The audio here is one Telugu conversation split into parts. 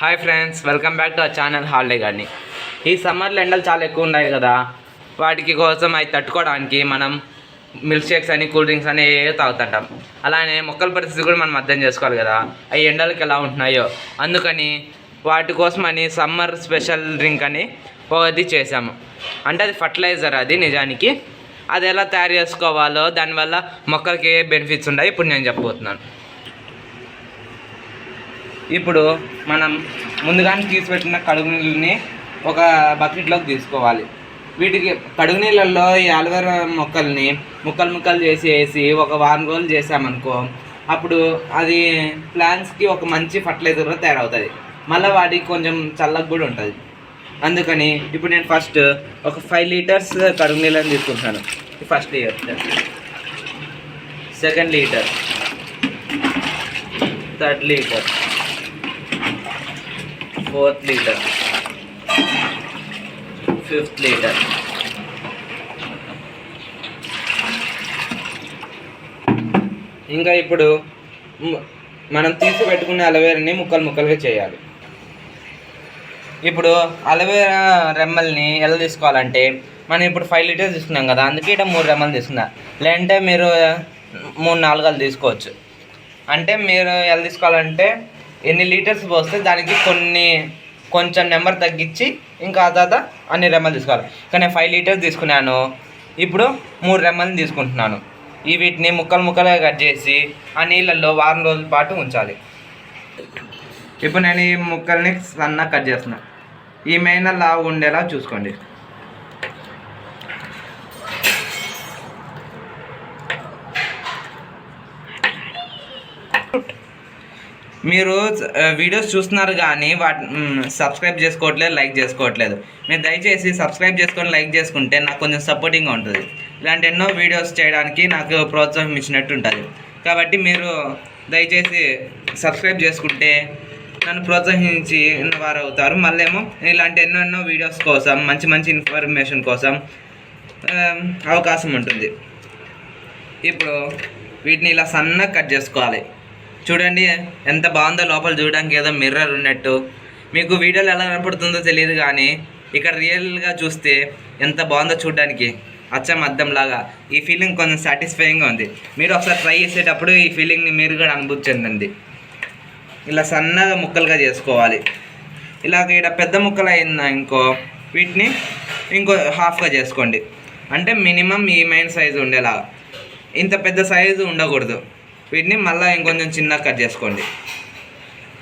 Hi friends welcome back to our channel holiday garden ఈ సమ్మర్లో ఎండలు చాలా ఎక్కువ ఉన్నాయి కదా వాటికి కోసం అవి తట్టుకోవడానికి మనం మిల్క్ షేక్స్ అని కూల్ డ్రింక్స్ అని ఏ తాగుతుంటాం. అలానే మొక్కల పరిస్థితి కూడా మనం అర్థం చేసుకోవాలి కదా అవి ఎండలకి ఎలా ఉంటున్నాయో. అందుకని వాటి కోసం అని సమ్మర్ స్పెషల్ డ్రింక్ అని ఒకటి చేసాము అంటే అది ఫర్టిలైజర్ అది నిజానికి. అది ఎలా తయారు చేసుకోవాలో దానివల్ల మొక్కలకి ఏ బెనిఫిట్స్ ఉన్నాయో ఇప్పుడు నేను చెప్పబోతున్నాను. ఇప్పుడు మనం ముందుగానే తీసిపెట్టిన కడుగు నీళ్ళని ఒక బకెట్లోకి తీసుకోవాలి. వీటికి కడుగు నీళ్ళల్లో ఈ అలోవెరా మొక్కల్ని ముక్కలు ముక్కలు చేసి వేసి ఒక వారం రోజులు చేసామనుకో అప్పుడు అది ప్లాంట్స్కి ఒక మంచి ఫర్టిలైజర్గా తయారవుతుంది. మళ్ళీ వాటికి కొంచెం చల్లగా కూడా ఉంటుంది. అందుకని ఇప్పుడు నేను ఫస్ట్ ఒక ఫైవ్ లీటర్స్ కడుగు నీళ్ళని తీసుకుంటాను first litre second litre. Third litre. Fourth litre. Fifth litre. ఇంకా ఇప్పుడు మనం తీసి పెట్టుకునే అలవేరాని ముక్కలు ముక్కలుగా చేయాలి. ఇప్పుడు అలవేరా రెమ్మల్ని ఎలా తీసుకోవాలంటే మనం ఇప్పుడు ఫైవ్ లీటర్స్ తీసుకున్నాం కదా అందుకే ఇక్కడ మూడు రెమ్మలు తీసుకున్నా. లేదంటే మీరు మూడు నాలుగాలు తీసుకోవచ్చు. అంటే మీరు ఎలా తీసుకోవాలంటే ఎన్ని లీటర్స్ పోస్తే దానికి కొన్ని కొంచెం నెంబర్ తగ్గించి ఇంకా ఆ తర్వాత అన్ని రెమ్మలు తీసుకోవాలి. కానీ నేను ఫైవ్ లీటర్స్ తీసుకున్నాను. ఇప్పుడు మూడు రెమ్మలు తీసుకుంటున్నాను. ఈ వీటిని ముక్కలు ముక్కలుగా కట్ చేసి ఆ నీళ్ళల్లో వారం రోజుల పాటు ఉంచాలి. ఇప్పుడు నేను ఈ ముక్కల్ని సన్న కట్ చేస్తున్నా. ఈ మెయిన్ లావు ఉండేలా చూసుకోండి. మీరు వీడియోస్ చూస్తున్నారు కానీ వాటి సబ్స్క్రైబ్ చేసుకోవట్లేదు లైక్ చేసుకోవట్లేదు. మీరు దయచేసి సబ్స్క్రైబ్ చేసుకొని లైక్ చేసుకుంటే నాకు కొంచెం సపోర్టింగ్గా ఉంటుంది. ఇలాంటి ఎన్నో వీడియోస్ చేయడానికి నాకు ప్రోత్సాహం ఇచ్చినట్టు ఉంటుంది. కాబట్టి మీరు దయచేసి సబ్స్క్రైబ్ చేసుకుంటే నన్ను ప్రోత్సహించి వారు అవుతారు. మళ్ళేమో ఇలాంటి ఎన్నో ఎన్నో వీడియోస్ కోసం మంచి మంచి ఇన్ఫర్మేషన్ కోసం అవకాశం ఉంటుంది. ఇప్పుడు వీటిని ఇలా సన్నగా కట్ చేసుకోవాలి. చూడండి ఎంత బాగుందో లోపల చూడడానికి ఏదో మిర్రర్ ఉన్నట్టు. మీకు వీడియోలో ఎలా కనపడుతుందో తెలియదు కానీ ఇక్కడ రియల్గా చూస్తే ఎంత బాగుందో చూడడానికి. అచ్చం అద్దంలాగా. ఈ ఫీలింగ్ కొంచెం సాటిస్ఫైయింగ్గా ఉంది. మీరు ఒకసారి ట్రై చేసేటప్పుడు ఈ ఫీలింగ్ని మీరు కూడా అనుభూతి చెందండి. ఇలా సన్నగా ముక్కలుగా చేసుకోవాలి. ఇలాగ ఇక్కడ పెద్ద ముక్కలు అయిందా ఇంకో వీటిని ఇంకో హాఫ్గా చేసుకోండి. అంటే మినిమం ఈ మెయిన్ సైజు ఉండేలాగా. ఇంత పెద్ద సైజు ఉండకూడదు. వీటిని మళ్ళీ ఇంకొంచెం చిన్నగా కట్ చేసుకోండి.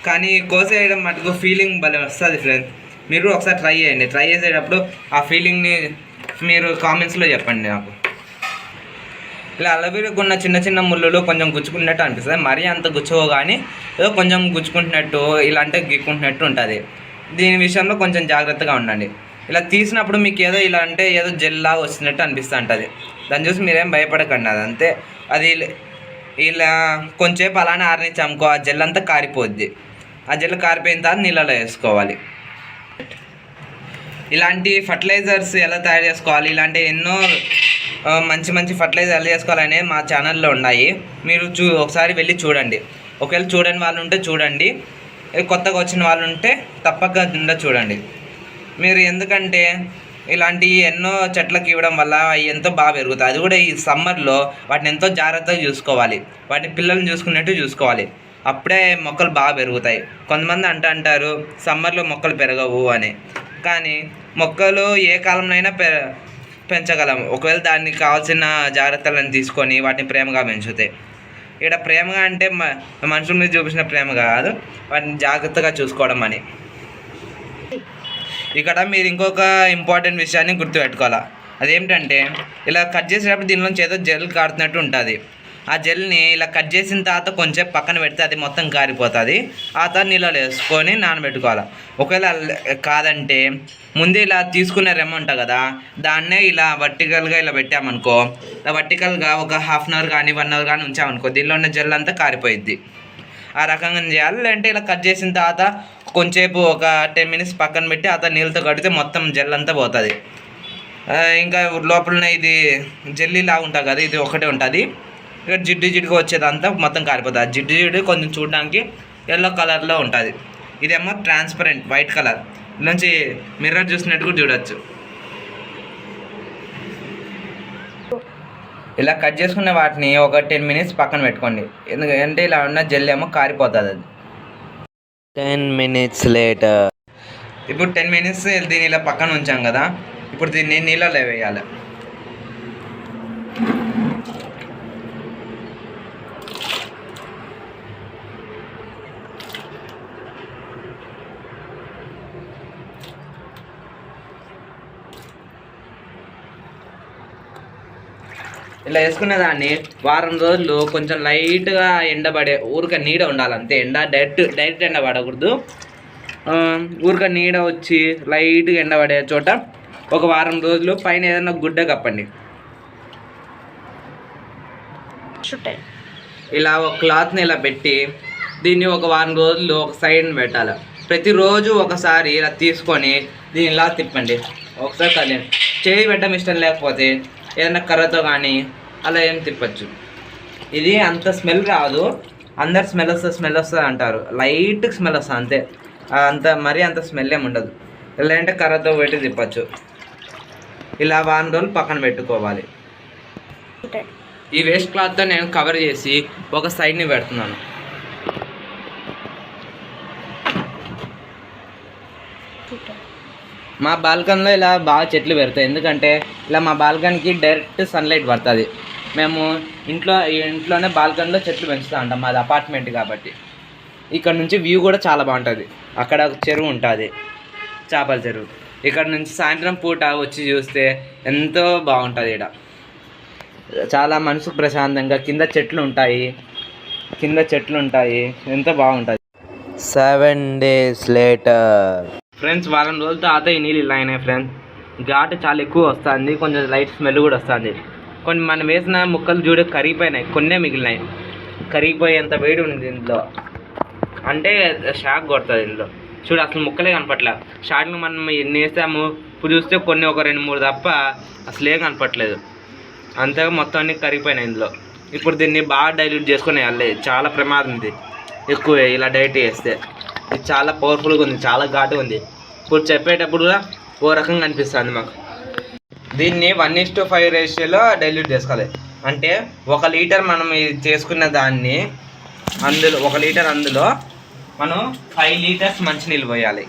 కానీ కోసేయడం మటుకు ఫీలింగ్ భలే వస్తుంది ఫ్రెండ్స్ మీరు ఒకసారి ట్రై చేయండి. ట్రై చేసేటప్పుడు ఆ ఫీలింగ్ని మీరు కామెంట్స్లో చెప్పండి నాకు. ఇలా అలవీరకు ఉన్న చిన్న చిన్న ముళ్ళులు కొంచెం గుచ్చుకున్నట్టు అనిపిస్తుంది. మరీ అంత గుచ్చవు కానీ ఏదో కొంచెం గుచ్చుకుంటున్నట్టు ఇలా అంటే గిక్కుంటున్నట్టు ఉంటుంది. దీని విషయంలో కొంచెం జాగ్రత్తగా ఉండండి. ఇలా తీసినప్పుడు మీకు ఏదో ఇలా అంటే ఏదో జెల్లా వస్తున్నట్టు అనిపిస్తూ ఉంటుంది దాన్ని చూసి మీరేం భయపడకండి. అది అంతే అది ఇలా కొంచెంసేపు అలానే ఆరనిచ్చామనుకో ఆ జెల్ అంతా కారిపోద్ది. ఆ జెల్ కారిపోయిన తర్వాత నీళ్ళలో వేసుకోవాలి. ఇలాంటి ఫర్టిలైజర్స్ ఎలా తయారు చేసుకోవాలి? ఇలాంటి ఎన్నో మంచి మంచి ఫర్టిలైజర్ ఎలా చేసుకోవాలనే మా ఛానల్లో ఉన్నాయి. మీరు చూ ఒకసారి వెళ్ళి చూడండి. ఒకవేళ చూడని వాళ్ళు ఉంటే చూడండి. కొత్తగా వచ్చిన వాళ్ళు ఉంటే తప్పక చూడండి. మీరు ఎందుకంటే ఇలాంటి ఎన్నో చెట్లకు ఇవ్వడం వల్ల అవి ఎంతో బాగా పెరుగుతాయి. అది కూడా ఈ సమ్మర్లో వాటిని ఎంతో జాగ్రత్తగా చూసుకోవాలి. వాటి పిల్లల్ని చూసుకున్నట్టు చూసుకోవాలి. అప్పుడే మొక్కలు బాగా పెరుగుతాయి. కొంతమంది అంట అంటారు సమ్మర్లో మొక్కలు పెరగవు అని. కానీ మొక్కలు ఏ కాలంలోనైనా పె పెంచగలం. ఒకవేళ దానికి కావాల్సిన జాగ్రత్తలను తీసుకొని వాటిని ప్రేమగా పెంచుతాయి. ఇక్కడ ప్రేమగా అంటే మ- మనుషుల మీద చూపించిన ప్రేమ కాదు. వాటిని జాగ్రత్తగా చూసుకోవడం అని. ఇక్కడ మీరు ఇంకొక ఇంపార్టెంట్ విషయాన్ని గుర్తుపెట్టుకోవాలి. అదేమిటంటే ఇలా కట్ చేసేటప్పుడు దీనిలోంచి ఏదో జెల్ కారుతున్నట్టు ఉంటుంది. ఆ జెల్ని ఇలా కట్ చేసిన తర్వాత కొంచెం పక్కన పెడితే అది మొత్తం కారిపోతుంది. ఆ తర్వాత నీళ్ళలో వేసుకొని నానబెట్టుకోవాలి. ఒకవేళ కాదంటే ముందే ఇలా తీసుకునే రెమ్మ ఉంటుంది కదా దాన్నే ఇలా వర్టికల్గా ఇలా పెట్టామనుకో ఇలా వర్టికల్గా ఒక హాఫ్ అన్ అవర్ కానీ వన్ అవర్ కానీ ఉంచామనుకో దీనిలో ఉన్న జెల్ అంతా కారిపోయిద్ది. ఆ రకంగా చేయాలి. లేదంటే ఇలా కట్ చేసిన తర్వాత కొంచెంసేపు ఒక టెన్ మినిట్స్ పక్కన పెట్టి ఆ నీళ్ళతో కడితే మొత్తం జెల్ అంతా పోతుంది. ఇంకా లోపల ఇది జెల్లీ లాగా ఉంటుంది కదా ఇది ఒకటే ఉంటుంది. ఇక జిడ్డు జిడ్డుగా వచ్చేదంతా మొత్తం కారిపోతుంది. ఆ జిడ్డు జిడ్డు కొంచెం చూడడానికి ఎల్లో కలర్లో ఉంటుంది. ఇదేమో ట్రాన్స్పరెంట్ వైట్ కలర్ నుంచి మిర్రర్ చూసినట్టు కూడా చూడొచ్చు. ఇలా కట్ చేసుకున్న వాటిని ఒక టెన్ మినిట్స్ పక్కన పెట్టుకోండి. ఎందుకంటే ఇలా ఉన్న జెల్ ఏమో కారిపోతుంది అది. టెన్ మినిట్స్ లేటర్ ఇప్పుడు టెన్ మినిట్స్ దీన్ని ఇలా పక్కన ఉంచాం కదా. ఇప్పుడు దీన్ని నీళ్ళలో వేయాలి. ఇలా వేసుకున్న దాన్ని వారం రోజులు కొంచెం లైట్గా ఎండబడే ఊరిక నీడ ఉండాలి అంతే ఎండ డైరెక్ట్ డైరెక్ట్ ఎండ పడకూడదు. ఊరిక నీడ వచ్చి లైట్గా ఎండబడే చోట ఒక వారం రోజులు పైన ఏదైనా గుడ్డ కప్పండి. ఇలా ఒక క్లాత్ని ఇలా పెట్టి దీన్ని ఒక వారం రోజులు ఒక సైడ్ పెట్టాలి. ప్రతిరోజు ఒకసారి ఇలా తీసుకొని దీన్ని ఇలా తిప్పండి. ఒకసారి చేయి పెట్టడం ఇష్టం లేకపోతే ఏదైనా కర్రతో కానీ అలా ఏం తిప్పచ్చు. ఇది అంత స్మెల్ రాదు. అందరు స్మెల్ వస్తుంది స్మెల్ వస్తుంది అంటారు. లైట్ స్మెల్ వస్తుంది అంతే. అంత మరీ అంత స్మెల్ ఏమి ఉండదు. లేదంటే కర్రతో పెట్టి తిప్పచ్చు. ఇలా వారం రోజులు పక్కన పెట్టుకోవాలి. ఈ వేస్ట్ క్లాత్తో నేను కవర్ చేసి ఒక సైడ్ని పెడుతున్నాను. మా బాల్కనీలో ఇలా బాగా చెట్లు పెడతాయి ఎందుకంటే ఇలా మా బాల్కనీకి డైరెక్ట్ సన్లైట్ పడుతుంది. మేము ఇంట్లో ఇంట్లోనే బాల్కనీలో చెట్లు పెంచుతూ ఉంటాం. మాది అపార్ట్మెంట్ కాబట్టి. ఇక్కడ నుంచి వ్యూ కూడా చాలా బాగుంటుంది. అక్కడ ఒక చెరువు ఉంటుంది. చేపల చెరువు. ఇక్కడ నుంచి సాయంత్రం పూట వచ్చి చూస్తే ఎంతో బాగుంటుంది ఇక్కడ చాలా మనసుకు ప్రశాంతంగా కింద చెట్లు ఉంటాయి. కింద చెట్లు ఉంటాయి. ఎంతో బాగుంటుంది. సెవెన్ డేస్ లేటర్ ఫ్రెండ్స్ వారం రోజుల తర్వాత ఈ నీళ్ళు ఇలా అయినాయి ఫ్రెండ్స్ ఘాటు చాలా ఎక్కువ వస్తుంది. కొంచెం లైట్ స్మెల్ కూడా వస్తుంది. కొన్ని మనం వేసిన ముక్కలు చూడ కరిగిపోయినాయి. కొన్నే మిగిలినాయి. కరిగిపోయేంత వేడి ఉంది దీంట్లో అంటే షాక్ కొడుతుంది ఇందులో. చూడు అసలు ముక్కలే కనపట్లే. స్టార్టింగ్ మనం ఎన్ని వేసాము ఇప్పుడు చూస్తే కొన్ని ఒక రెండు మూడు తప్ప అసలు ఏం కనపట్లేదు. అంతగా మొత్తం అన్ని కరిగిపోయినాయి ఇందులో. ఇప్పుడు దీన్ని బాగా డైల్యూట్ చేసుకొని వెళ్ళే చాలా ప్రమాదం ఇది. ఎక్కువ ఇలా డైట్ చేస్తే. ఇది చాలా పవర్ఫుల్గా ఉంది చాలా ఘాటుగా ఉంది. ఇప్పుడు చెప్పేటప్పుడు కూడా ఓ రకంగా అనిపిస్తుంది మాకు. దీన్ని వన్ ఇస్ టు ఫైవ్ రేషియోలో డైల్యూట్ చేసుకోవాలి. అంటే ఒక లీటర్ మనం ఇది చేసుకున్న దాన్ని అందులో ఒక లీటర్ అందులో మనం ఫైవ్ లీటర్స్ మంచినీళ్ళు పోయాలి.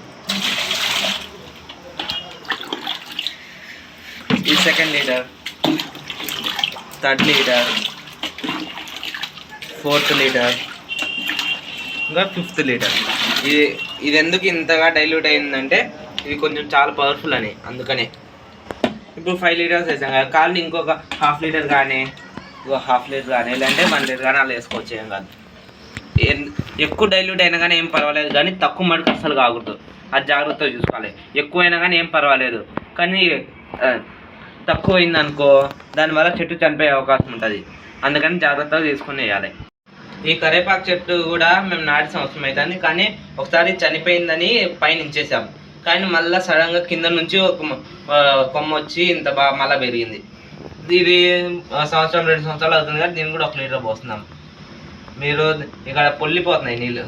ఈ second litre third litre fourth litre ఇంకా ఫిఫ్త్ లీటర్ ఇది ఇది ఎందుకు ఇంతగా డైల్యూట్ అయిందంటే ఇది కొంచెం చాలా పవర్ఫుల్ అని అందుకనే. ఇప్పుడు ఫైవ్ లీటర్స్ వేసాం కదా కాళ్ళు ఇంకొక హాఫ్ లీటర్ కానీ ఇంకో హాఫ్ లీటర్ కానీ లేదంటే వన్ లీటర్ కానీ అలా వేసుకోవచ్చు ఏం కాదు. ఎక్కువ డైల్యూట్ అయినా కానీ ఏం పర్వాలేదు కానీ తక్కువ మటుకు అస్సలు కాకూడదు. అది జాగ్రత్తగా చూసుకోవాలి. ఎక్కువ అయినా కానీ ఏం పర్వాలేదు. కానీ తక్కువ అయిందనుకో దానివల్ల చెట్టు చనిపోయే అవకాశం ఉంటుంది. అందుకని జాగ్రత్తగా తీసుకుని వేయాలి. ఈ కరేపాకు చెట్టు కూడా మేము నాటి సంవత్సరం అవుతుంది కానీ ఒకసారి చనిపోయిందని పైన ఇచ్చేసాం కానీ మళ్ళీ సడన్గా కింద నుంచి ఒక కొమ్మ వచ్చి ఇంత బాగా మళ్ళీ పెరిగింది. ఇది సంవత్సరం రెండు సంవత్సరాలు అవుతుంది కానీ దీన్ని కూడా ఒక లీటర్ పోస్తున్నాం. మీరు ఇక్కడ పొల్లిపోతున్నాయి నీళ్ళు.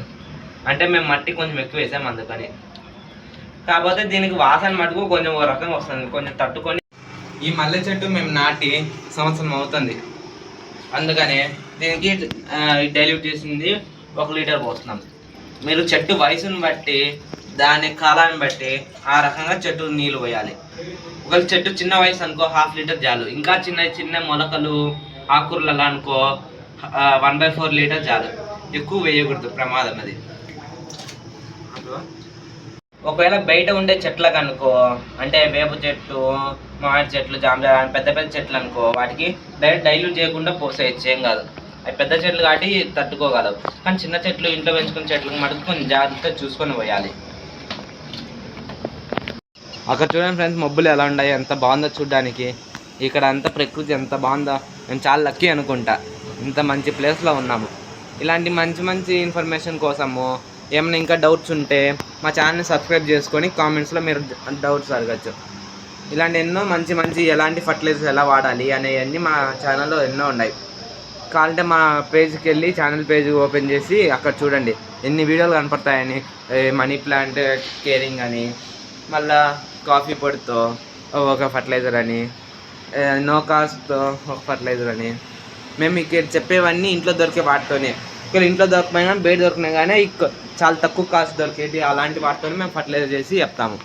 అంటే మేము మట్టి కొంచెం ఎక్కువ వేసాం అందుకని. కాకపోతే దీనికి వాసన మటుకు కొంచెం ఒక రకంగా వస్తుంది. కొంచెం తట్టుకొని ఈ మల్లె చెట్టు మేము నాటి సంవత్సరం అవుతుంది. అందుకనే దీనికి డైల్యూట్ చేసింది ఒక లీటర్ పోస్తున్నాం. మీరు చెట్టు వయసును బట్టి దాని కాలాన్ని బట్టి ఆ రకంగా చెట్టు నీళ్ళు పోయాలి. ఒకవేళ చెట్టు చిన్న వయసు అనుకో హాఫ్ లీటర్ చాలు. ఇంకా చిన్న చిన్న మొలకలు ఆకుకూరలు అనుకో వన్ బై ఫోర్ లీటర్ చాలు. ఎక్కువ వేయకూడదు ప్రమాదం అది. ఒకవేళ బయట ఉండే చెట్లకు అనుకో అంటే వేప చెట్టు మామిడి చెట్లు జామ పెద్ద పెద్ద చెట్లు అనుకో వాటికి డైరెక్ట్ డైల్యూట్ చేయకుండా పోసేయచ్చు. ఏం కాదు. అవి పెద్ద చెట్లు కాబట్టి తట్టుకోగలవు. కానీ చిన్న చెట్లు ఇంట్లో పెంచుకున్న చెట్లు మటుకు కొంచెం జాగ్రత్తగా చూసుకొని పోయాలి. అక్కడ చూడండి ఫ్రెండ్స్ మబ్బులు ఎలా ఉన్నాయి ఎంత బాగుందో చూడడానికి. ఇక్కడ అంత ప్రకృతి ఎంత బాగుందో. మేము చాలా లక్కీ అనుకుంటా. ఇంత మంచి ప్లేస్లో ఉన్నాము. ఇలాంటి మంచి మంచి ఇన్ఫర్మేషన్ కోసము ఏమైనా ఇంకా డౌట్స్ ఉంటే మా ఛానల్ని సబ్స్క్రైబ్ చేసుకొని కామెంట్స్లో మీరు డౌట్స్ అడగచ్చు. ఇలాంటి ఎన్నో మంచి మంచి ఎలాంటి ఫర్టిలైజర్స్ ఎలా వాడాలి అనేవన్నీ మా ఛానల్లో ఎన్నో ఉన్నాయి. కావాలంటే మా పేజ్కి వెళ్ళి ఛానల్ పేజ్ ఓపెన్ చేసి అక్కడ చూడండి. ఎన్ని వీడియోలు కనపడతాయని. మనీ ప్లాంట్ కేరింగ్ అని మళ్ళా కాఫీ పొడితో ఒక ఫర్టిలైజర్ అని నో కాస్ట్తో ఒక ఫర్టిలైజర్ అని. మేము ఇక్కడ చెప్పేవన్నీ ఇంట్లో దొరికే వాటితోనే. ఇక్కడ ఇంట్లో దొరకపోయినా బయట దొరికినా కానీ చాలా తక్కువ కాస్ట్ దొరికేది అలాంటి వాటితోనే మేము ఫర్టిలైజర్ చేసి చెప్తాము.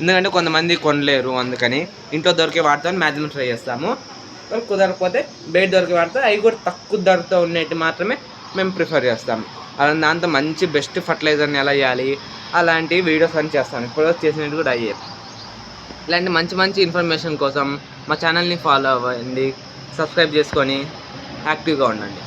ఎందుకంటే కొంతమంది కొనలేరు అందుకని. ఇంట్లో దొరికే వాటితో మ్యాక్సిమం ట్రై చేస్తాము. కుదరకపోతే బయట దొరికి పడతాయి అవి కూడా తక్కువ ధరతో ఉన్నట్టు మాత్రమే మేము ప్రిఫర్ చేస్తాం. అలా దాంతో మంచి బెస్ట్ ఫర్టిలైజర్ని ఎలా చేయాలి అలాంటి వీడియోస్ అని చేస్తాను. ఇప్పుడు చేసినట్టు కూడా అయ్యే. ఇలాంటి మంచి మంచి ఇన్ఫర్మేషన్ కోసం మా ఛానల్ని ఫాలో అవ్వండి. సబ్స్క్రైబ్ చేసుకొని యాక్టివ్గా ఉండండి.